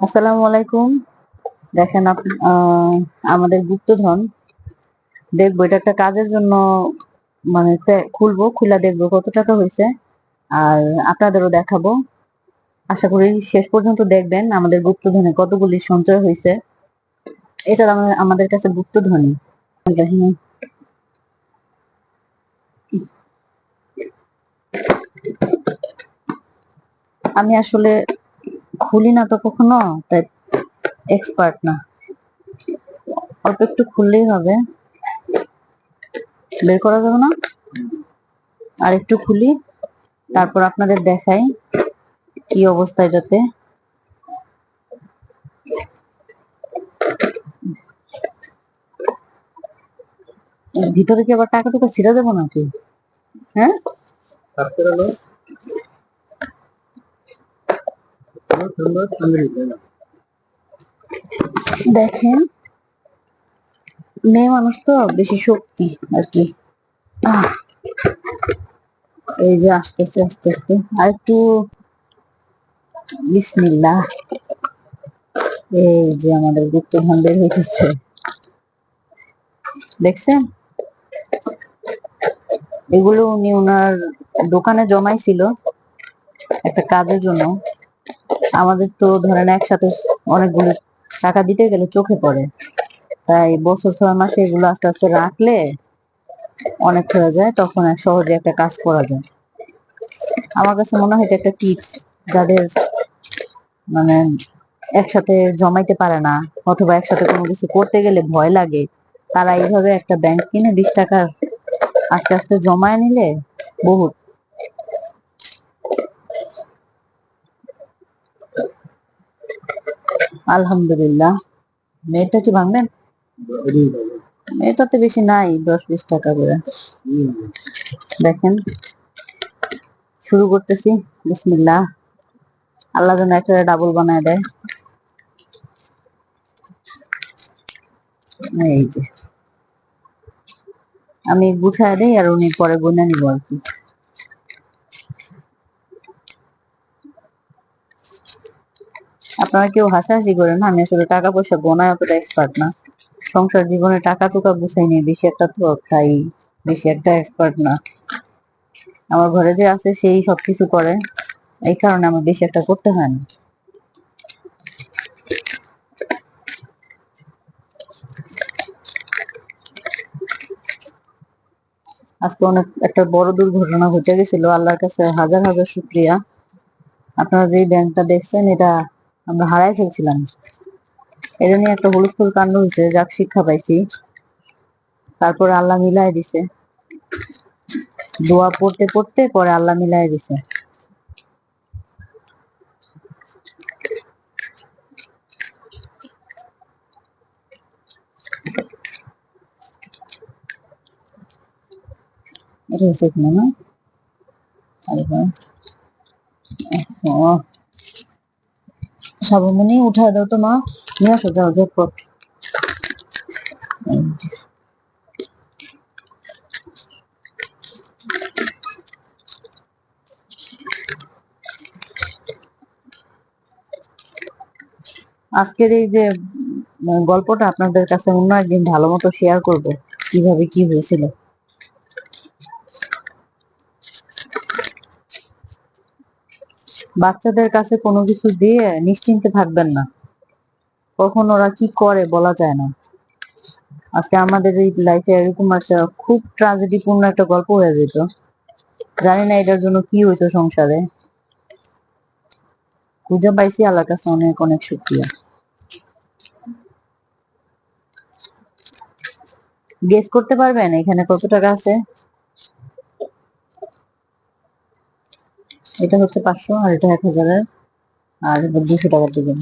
আসসালামু আলাইকুম। দেখেন আমাদের গুপ্তধন। দেখব, এটা একটা কাজের জন্য মানে খুলবো, খুলে দেখব কত টাকা হয়েছে। আর আপনাদেরও দেখাবো। আশা করি শেষ পর্যন্ত দেখবেন আমাদের গুপ্তধনে কতগুলি সঞ্চয় হয়েছে। এটা আমাদের কাছে গুপ্তধনই আমি আসলে খুলি না তো কখনো? তাই এক্সপার্ট না। অল্প একটু খুললেই হবে। বের করা যাবে না? আর একটু খুলি, তারপর আপনাদের দেখাই কি অবস্থা এটাতে। ভিতরে কি আবার টাকা টুকা ছিঁড়া যাব নাকি? হ্যাঁ? দেখেন, মেয়ে মানুষ তো বেশি শক্তি আর কি। এই যে আসতেছে আস্তে আস্তে আস্তে আর একটু বিসমিল্লাহ। এই যে আমাদের গুপ্তধন বের হইতেছে। দেখছেন? এগুলো উনি ওনার দোকানে জমাইছিল একটা কাজের জন্য। আমাদের তো ধরেন একসাথে অনেকগুলো টাকা দিতে গেলে চোখে পড়ে। তাই বছর ছয় মাসে এগুলো আস্তে আস্তে রাখলে অনেক হয়ে যায়, তখন সহজে একটা কাজ করা যায়। আমার কাছে মনে হয় একটা টিপস, যাদের মানে একসাথে জমাইতে পারে না অথবা একসাথে কোনো কিছু করতে গেলে ভয় লাগে, তারা এইভাবে একটা ব্যাংক কিনে বিশ টাকা আস্তে আস্তে জমায় নিলে বহুত। আলহামদুলিল্লাহ। মেয়েটা কি ভাঙবেন এটাতে বেশি নাই, দশ বিশ টাকা করে। দেখেন, শুরু করতেছি। বিসমিল্লাহ। আল্লাহ যেন একটা ডাবল বানায় দেয়। এই যে। আমি গুছায় দেই আর উনি পরে গুনে নিব আর কি। আপনারা কেউ হাসাহাসি করেন না, আমি আসলে টাকা পয়সা গোনায় অতটা এক্সপার্ট না। সংসার জীবনে টাকা টুকা গুছাই নিয়ে বেশি একটা তো তাই, বেশি একটা এক্সপার্ট না। আমার ঘরে যে আছে সেই সবকিছু করে, এই কারণে আমার বেশি একটা করতে হয় না। আজকে অনেক একটা বড় দুর্ঘটনা ঘটে গেছিল, আল্লাহর কাছে হাজার হাজার শুক্রিয়া। আপনারা যে ব্যাংকটা দেখছেন, এটা আমরা হারাই ফেলছিলাম। এটা নিয়ে একটা হুলস্থুল কাণ্ড হয়েছে, যাক শিক্ষা পাইছি। তারপর আল্লাহ মিলাই দিছে। দোয়া পড়তে পড়তে পরে আল্লাহ মিলাই দিছে। এটা হচ্ছে এখানে না। ও সাবমনি, উঠায় দাও তো মা নিয়ে আসো, যাও ঝটপট। আজকের এই যে গল্পটা আপনাদের কাছে অন্য একদিন ভালো মতো শেয়ার করব, কীভাবে কি হয়েছিল বাচ্চাদের কাছে কোনো কিছু দিয়ে নিশ্চিন্তে থাকবেন না। কখন ওরা কি করে বলা যায় না। আজকে আমাদের এই লাইফে এরকম একটা খুব ট্রাজেডি পূর্ণ একটা গল্প হয়ে যেত। জানি না এটার জন্য কি হইতো সংসারে। খুঁজে পাইছি আল্লাহর কাছে অনেক অনেক শুক্রিয়া। গেস করতে পারবেন এখানে কত টাকা আছে? এটা হচ্ছে পাঁচশো আর এটা এক হাজারের, আর দুশো টাকা দিবেন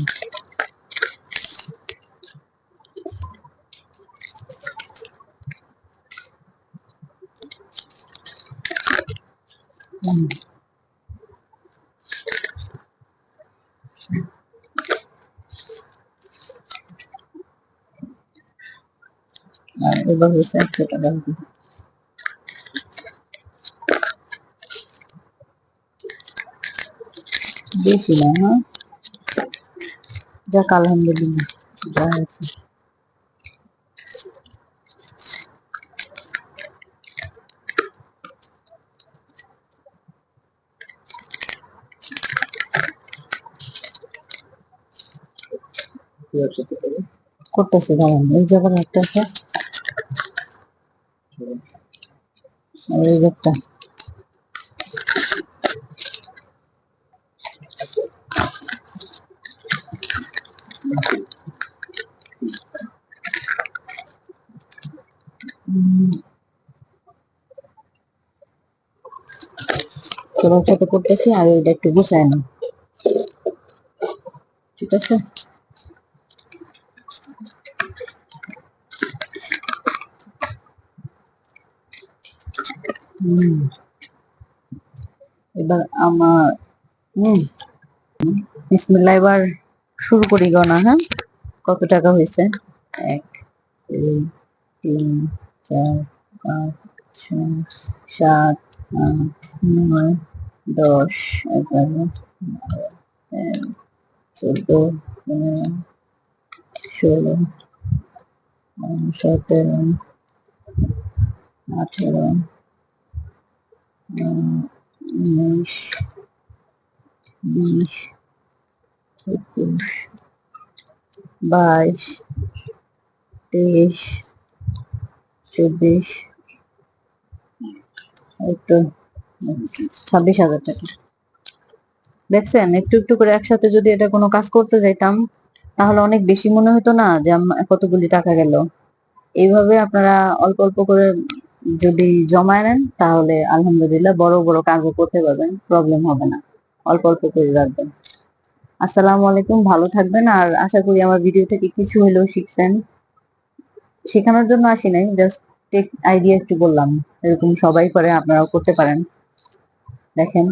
এবার হচ্ছে একশো টাকা। বেশি না হ্যাঁ? যাক, আলহামদুলিল্লাহ, যা হয়েছে। করতেছি, দাঁড়ান, এই জায়গায় একটা আছে। এই একটা। উম, তোমার সাথে করতেছি আর এটা একটু গুছায় না ঠিক আছে হুম এবার আমার হুম বিসমিল্লাহ এবার শুরু করি গণা হ্যাঁ? কত টাকা হয়েছে? এক, দুই, তিন, চার, পাঁচ, ছয়, সাত, আট, নয়, দশ, এগারো চোদ্দ, পনেরো, ষোলো, সতেরো, আঠেরো উনিশ, বিশ একুশ বাইশ, তেইশ, চব্বিশ তো ছাব্বিশ হাজার টাকা। দেখছেন, একটু একটু করে একসাথে যদি এটা কোনো কাজ করতে যাইতাম, তাহলে অনেক বেশি মনে হতো না যে আম- কতগুলি টাকা গেল। এইভাবে আপনারা অল্প অল্প করে যদি জমায় নেন, তাহলে আলহামদুলিল্লাহ বড় বড় কাজও করতে পারবেন, প্রবলেম হবে না। অল্প অল্প করে রাখবেন। আসসালামু আলাইকুম, ভালো থাকবেন। আর আশা করি আমার ভিডিও থেকে কিছু হলেও শিখছেন। শেখানোর জন্য আসি নাই জাস্ট টেক আইডিয়া একটু বললাম। এরকম সবাই করে, আপনারাও করতে পারেন। দেখেন।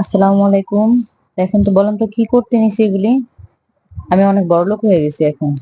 আসসালামু আলাইকুম। দেখেন তো বলেন তো কি করতে নিছি এগুলি? আমি অনেক বড় লোক হয়ে গেছি এখন।